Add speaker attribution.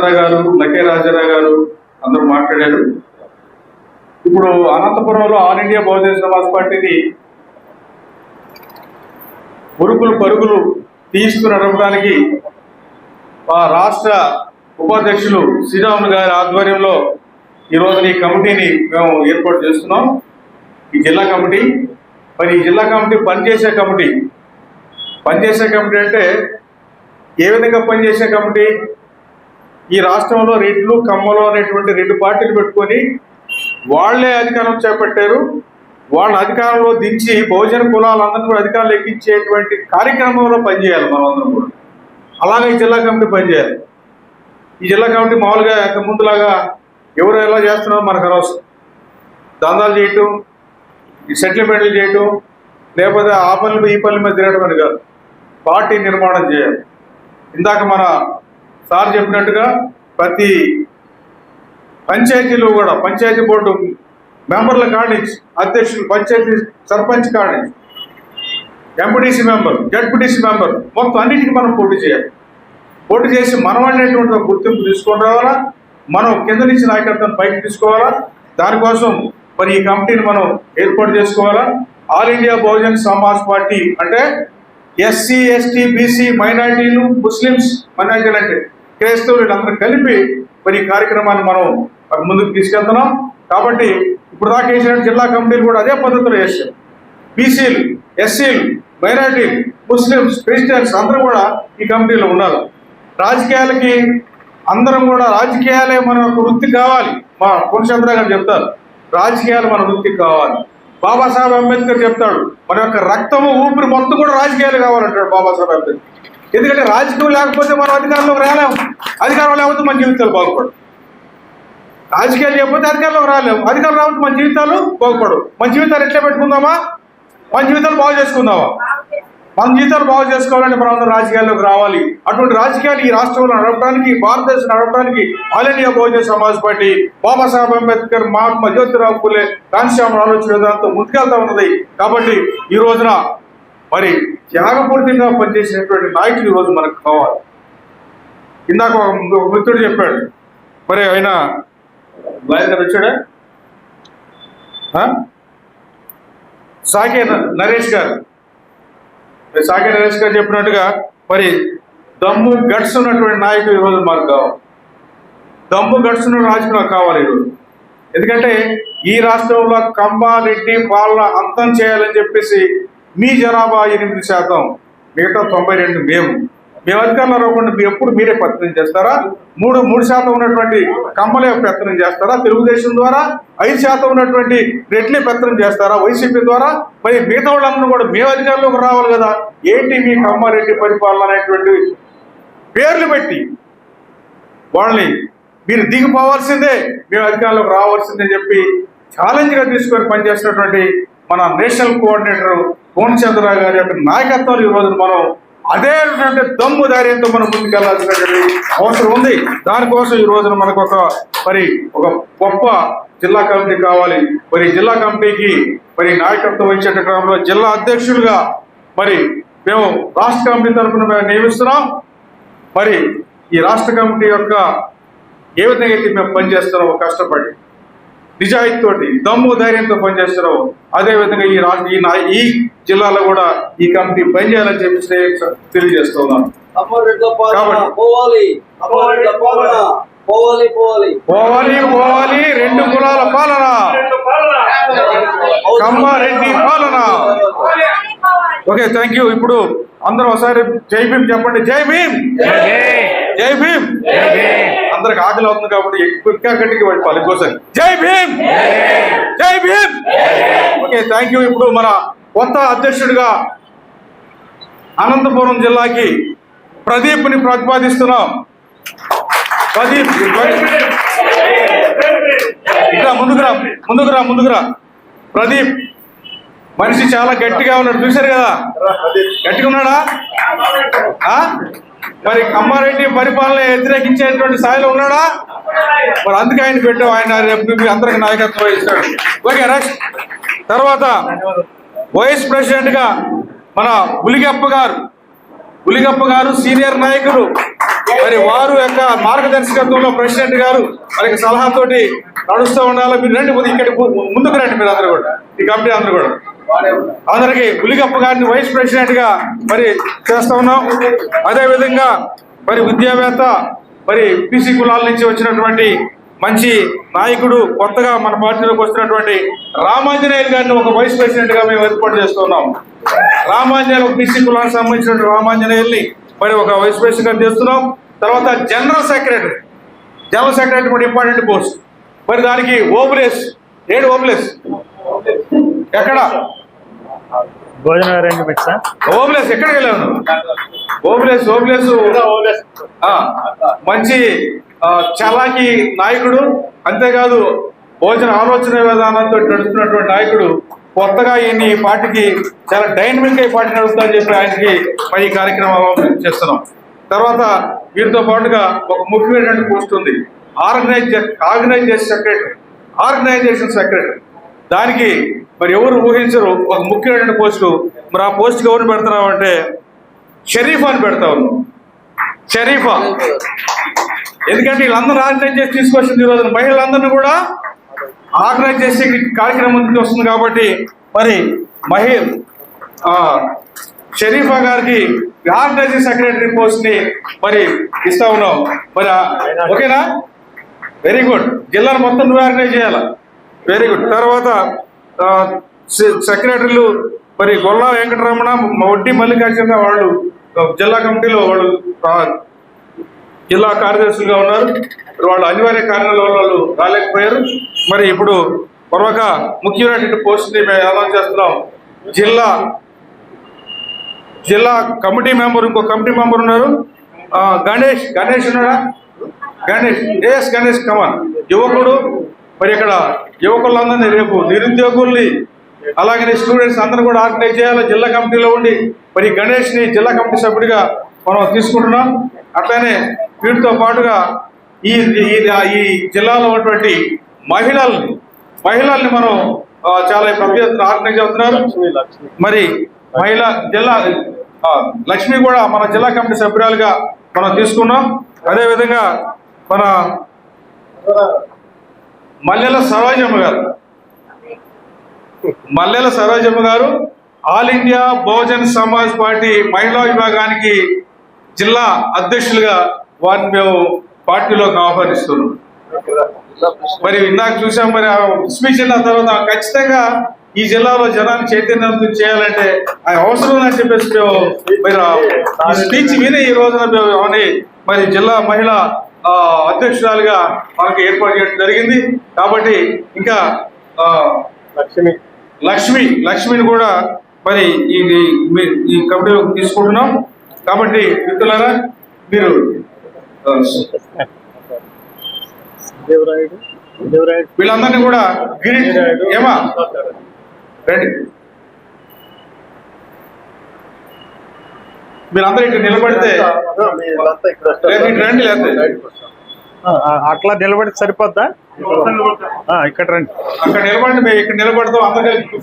Speaker 1: సోమచంద్ర గారు లకే రాజారావు గారు అందరూ మాట్లాడారు. ఇప్పుడు అనంతపురంలో ఆల్ ఇండియా బహుజన సమాజ్ పార్టీని ఉరుకులు పరుగులు తీసుకుని నడపడానికి మా రాష్ట్ర ఉపాధ్యక్షులు శ్రీరాములు గారి ఆధ్వర్యంలో ఈరోజు ఈ కమిటీని మేము ఏర్పాటు చేస్తున్నాం. ఈ జిల్లా కమిటీ మరి ఈ జిల్లా కమిటీ పనిచేసే కమిటీ పనిచేసే కమిటీ అంటే ఏ విధంగా పనిచేసే కమిటీ? ఈ రాష్ట్రంలో రెడ్లు కమ్మలు అనేటువంటి రెండు పార్టీలు పెట్టుకొని వాళ్ళే అధికారం చేపట్టారు. వాళ్ళ అధికారంలో దించి బహుజన కులాలందరినీ కూడా అధికారం ఎక్కించేటువంటి కార్యక్రమంలో పనిచేయాలి మనం అందరం కూడా. అలాగే ఈ జిల్లా కమిటీ పనిచేయాలి. ఈ జిల్లా కమిటీ మామూలుగా ఇంత ముందులాగా ఎవరు ఎలా చేస్తున్నారో మనకు అనవసరం. దందాలు చేయటం ఈ సెటిల్మెంట్లు చేయటం లేకపోతే ఆ పనులు ఈ పనుల మీద తిరగడం అని కాదు. పార్టీ నిర్మాణం చేయాలి. ఇందాక మన సార్ చెప్పినట్టుగా ప్రతి పంచాయతీలో కూడా పంచాయతీ బోర్డు మెంబర్ల కాడించి అధ్యక్షులు panchayat sarpanch కాడించి M P T C member Z P T C member మొత్తం అన్నిటికీ మనం పోటీ చేయాలి. పోటీ చేసి మనం అనేటువంటి గుర్తింపు తీసుకొని రావాలా? మనం కింద నుంచి నాయకత్వం పైకి తీసుకోవాలా? దానికోసం మరి ఈ కమిటీని మనం ఏర్పాటు చేసుకోవాలా? All India Bahujan Samaj party అంటే S C S T B C మైనార్టీలు ముస్లిమ్స్ మైనార్టీలు అంటే క్రైస్తవులు అందరూ కలిపి మరి ఈ కార్యక్రమాన్ని మనం ముందుకు తీసుకెళ్తున్నాం. కాబట్టి ఇప్పుడు దాకా వేసిన జిల్లా కమిటీలు కూడా అదే పద్ధతిలో వేసాం బీసీలు ఎస్సీలు మైనార్టీలు ముస్లిమ్స్ క్రిస్టియన్స్ అందరూ కూడా ఈ కమిటీలో ఉండాలి రాజకీయాలకి అందరం కూడా రాజకీయాలే మన యొక్క వృత్తి కావాలి. మా పురుషంద్ర గారు చెప్తారు రాజకీయాలు మన వృత్తి కావాలి. బాబాసాహెబ్ అంబేద్కర్ చెప్తాడు మన యొక్క రక్తము ఊపిరి మొత్తం కూడా రాజకీయాలు కావాలంటాడు బాబాసాహెబ్ అంబేద్కర్. ఎందుకంటే రాజకీయం లేకపోతే మనం అధికారంలోకి రాలేము అధికారం లేకపోతే మన జీవితాలు బాగుపడవు. రాజకీయాలు లేకపోతే అధికారంలోకి రాలేము అధికారం రాకపోతే మన జీవితాలు బాగుపడవు. మన జీవితాలు ఎట్లా పెట్టుకుందామా? మన జీవితాలు బాగు చేసుకుందామా? మన జీవితాలు బాగు చేసుకోవాలంటే మనం అందరం రాజకీయాల్లోకి రావాలి. అటువంటి రాజకీయాలు ఈ రాష్ట్రంలో నడపడానికి భారతదేశం నడపడానికి all India Bahujana Samaj party Babasaheb Ambedkar Mahatma Jyotirao Phule కాన్శ్యామ ఆలోచన విధానంతో ముందుకెళ్తా ఉన్నది. కాబట్టి ఈ రోజున మరి త్యాగపూర్తిగా పనిచేసినటువంటి నాయకులు ఈరోజు మనకు కావాలి. ఇందాక ఒక మిత్రుడు చెప్పాడు మరి ఆయన లాయర్ గారు వచ్చాడా? ఆ? సాకే నరేష్ గారు. సాకే నరేష్ గారు చెప్పినట్టుగా మరి దమ్ము గట్స్ ఉన్నటువంటి నాయకులు ఈరోజు మనకు కావాలి. దమ్ము గట్స్ ఉన్న నాయకులు నాకు కావాలి ఈరోజు ఎందుకంటే ఈ రాష్ట్రంలో కంబారెడ్డి పాలన అంతం చేయాలని చెప్పేసి మీ జనాభా ఎనిమిది శాతం మిగతా తొంభై రెండు మేము. మేము అధికారంలో రాకుండా మీ ఎప్పుడు మీరే పెత్తనం చేస్తారా? మూడు మూడు శాతం ఉన్నటువంటి కమ్మలే పెత్తనం చేస్తారా? తెలుగుదేశం ద్వారా ఐదు శాతం ఉన్నటువంటి రెడ్లే పెత్తనం చేస్తారా? వైసీపీ ద్వారా? మరి మిగతా వాళ్ళందరూ కూడా మేము అధికారంలోకి రావాలి కదా. ఏంటి మీ కమ్మారెడ్డి పరిపాలన అనేటువంటి పేర్లు పెట్టి వాళ్ళని మీరు దిగిపోవాల్సిందే మేము అధికారంలోకి రావాల్సిందే చెప్పి ఛాలెంజ్గా తీసుకొని పనిచేసినటువంటి మన నేషనల్ కోఆర్డినేటర్ పూర్ణచంద్ర గారి యొక్క నాయకత్వాలు ఈ రోజున మనం అదే దమ్ము ధైర్యంతో మనం ముందుకెళ్ళాల్సినటువంటి అవసరం ఉంది. దానికోసం ఈ రోజున మనకు ఒక మరి ఒక గొప్ప జిల్లా కమిటీ కావాలి. మరి జిల్లా కమిటీకి మరి నాయకత్వం వహించే క్రమంలో జిల్లా అధ్యక్షులుగా మరి మేము రాష్ట్ర కమిటీ తరఫున మేము నియమిస్తున్నాం. మరి ఈ రాష్ట్ర కమిటీ యొక్క ఏ విధంగా అయితే మేము పనిచేస్తున్నామో కష్టపడి నిజాయితీతోటి దమ్ము ధైర్యంతో పనిచేస్తున్నామో అదే విధంగా ఈ రాష్ట్ర ఈ నా- ఈ జిల్లాలో కూడా ఈ కమిటీ పనిచేయాలని చెప్పి నేను తెలియజేస్తున్నాను.
Speaker 2: పోవాలి. పోవాలి
Speaker 1: రెండు కులాల పాలన. కమ్మారెడ్డి పాలన. ఓకే థ్యాంక్ యూ ఇప్పుడు అందరూ ఒకసారి జై భీమ్ చెప్పండి. జై భీమ్! జై భీమ్. అందరికి ఆకలి అవుతుంది కాబట్టి ఎక్కువ ఇంకా గట్టిగా వెళ్ళిపోవాలి ఇంకోసారి జై భీమ్. జై భీమ్. ఓకే థ్యాంక్ యూ ఇప్పుడు మన కొత్త అధ్యక్షుడిగా అనంతపురం జిల్లాకి ప్రదీప్ని ప్రతిపాదిస్తున్నాం. ప్రదీప్ ముందుకురా ముందుకురా ముందుకురా ప్రదీప్ మనిషి చాలా గట్టిగా ఉన్నాడు. చూశారు కదా? గట్టిగా ఉన్నాడా? ఆ? మరి కమ్మారెడ్డి పరిపాలన వ్యతిరేకించేటువంటి స్థాయిలో ఉన్నాడా? మరి అందుకే ఆయన పెట్టావు ఆయన రేపు అందరికి నాయకత్వం వహిస్తాడు. ఓకే నెక్స్ట్ తర్వాత వైస్ ప్రెసిడెంట్గా మన ఉలిగప్ప గారు ఉలిగప్ప గారు సీనియర్ నాయకులు మరి వారు యొక్క మార్గదర్శకత్వంలో ప్రెసిడెంట్ గారు వారికి సలహాతోటి నడుస్తూ ఉండాలి. మీరు రండి ఇక్కడ ముందుకు రండి మీరు అందరూ కూడా. ఈ కమిటీ అందరూ కూడా. అందరికి పులిగప్ప గారిని వైస్ ప్రెసిడెంట్గా మరి చేస్తా ఉన్నాం. అదేవిధంగా మరి విద్యావేత్త మరి బీసీ కులాల నుంచి వచ్చినటువంటి మంచి నాయకుడు కొత్తగా మన పార్టీలోకి వస్తున్నటువంటి రామాంజనేయులు గారిని ఒక వైస్ ప్రెసిడెంట్గా మేము ఏర్పాటు చేస్తున్నాం రామాంజనేయులు ఒక బీసీ కులానికి సంబంధించిన రామాంజనేయుల్ని మరి ఒక వైస్ ప్రెసిడెంట్ చేస్తున్నాం. తర్వాత జనరల్ సెక్రటరీ జనరల్ సెక్రటరీ కూడా ఇంపార్టెంట్ పోస్ట్. మరి దానికి ఓబులేస్ ఏడు ఓబులేస్? ఎక్కడ?
Speaker 3: భోజనం అరేంజ్మెంట్స్
Speaker 1: ఓబులేస్ ఎక్కడికి వెళ్ళావు? ఓబులేస్ ఆ, మంచి చలాకి నాయకుడు. అంతేకాదు భోజన ఆలోచన విధానంతో నడుస్తున్నటువంటి నాయకుడు కొత్తగా ఈయన ఈ పార్టీకి చాలా డైనమిక్గా ఈ పార్టీ నడుస్తుందని చెప్పి ఆయనకి మరి ఈ కార్యక్రమం చేస్తున్నాం. తర్వాత వీరితో పాటుగా ఒక ముఖ్యమైనటువంటి పోస్ట్ ఉంది. Organise organisation secretary organisation secretary దానికి మరి ఎవరు ఊహించరు? ఒక ముఖ్యమైన పోస్టు. మరి ఆ పోస్ట్ ఎవరు పెడుతున్నావు అంటే షరీఫ్ అని పెడతావు షరీఫా. ఎందుకంటే వీళ్ళందరూ ఆర్గనైజ్ చేసి తీసుకొచ్చింది ఈరోజు మహిళలందరినీ కూడా ఆర్గనైజ్ చేసే కార్యక్రమం ముందుకు వస్తుంది కాబట్టి మరి మహి షరీఫా గారికి ఆర్గనైజింగ్ సెక్రటరీ పోస్ట్ని మరి ఇస్తా ఉన్నాం. మరి ఓకేనా? Very good. జిల్లాను మొత్తం నువ్వు ఆర్గనైజ్ చేయాలా? Very good. తర్వాత సెక్రటరీలు మరి గొల్లా వెంకటరమణ వడ్డీ మల్లికార్జున వాళ్ళు జిల్లా కమిటీలో వాళ్ళు జిల్లా కార్యదర్శులుగా ఉన్నారు. వాళ్ళు అనివార్య కారణాల వాళ్ళు రాలేకపోయారు. మరి ఇప్పుడు మరొక ముఖ్యమైనటువంటి పోస్టుని మేము అనౌన్స్ చేస్తున్నాం. జిల్లా జిల్లా కమిటీ మెంబర్ ఇంకో కమిటీ మెంబర్ ఉన్నారు. గణేష్ గణేష్ ఉన్నాడా? గణేష్ ఎస్ గణేష్ కమాన్ యువకుడు. మరి ఇక్కడ యువకులందరినీ రేపు నిరుద్యోగుల్ని అలాగే స్టూడెంట్స్ అందరూ కూడా ఆర్గనైజ్ చేయాలి. జిల్లా కమిటీలో ఉండి మరి గణేష్ని జిల్లా కమిటీ సభ్యుడిగా మనం తీసుకుంటున్నాం. అట్లనే వీటితో పాటుగా ఈ ఈ- జిల్లాలో ఉన్నటువంటి మహిళల్ని మహిళల్ని మనం చాలా ప్రభుత్వం ఆర్గనైజ్ అవుతున్నారు మరి మహిళ జిల్లా లక్ష్మి కూడా మన జిల్లా కమిటీ సభ్యురాలుగా మనం తీసుకున్నాం. అదేవిధంగా మన మల్లెల సరోజమ్మ గారు. మల్లెల సరోజమ్మ గారు all India Bahujan Samaj party మహిళా విభాగానికి జిల్లా అధ్యక్షులుగా వారిని మేము పార్టీలోకి ఆహ్వానిస్తున్నాం. మరి ఇందాక చూసాం మరి ఆ స్పీచ్ అయిన తర్వాత ఖచ్చితంగా ఈ జిల్లాలో జనాన్ని చైతన్యవంతం చేయాలంటే ఆ అవసరం అని చెప్పేసి మేము మరి ఆ స్పీచ్ మీద ఈ రోజున మేము మరి జిల్లా మహిళా అధ్యక్షురాలుగా మనకి ఏర్పాటు చేయడం జరిగింది. కాబట్టి ఇంకా
Speaker 3: లక్ష్మి.
Speaker 1: లక్ష్మి లక్ష్మిని కూడా మరి ఈ ఈ- కమిటీలోకి తీసుకుంటున్నాం. కాబట్టి మిత్రులారా మీరు వీళ్ళందరినీ కూడా గిరి ఏమా? రండి. మీరందరూ ఇక్కడ నిలబడితే రేపు ఇటు రండి లేకపోతే.
Speaker 3: అట్లా నిలబడి సరిపోద్దా? ఇక్కడ రండి.
Speaker 1: అక్కడ నిలబడి మేము ఇక్కడ నిలబడతాం అందరికీ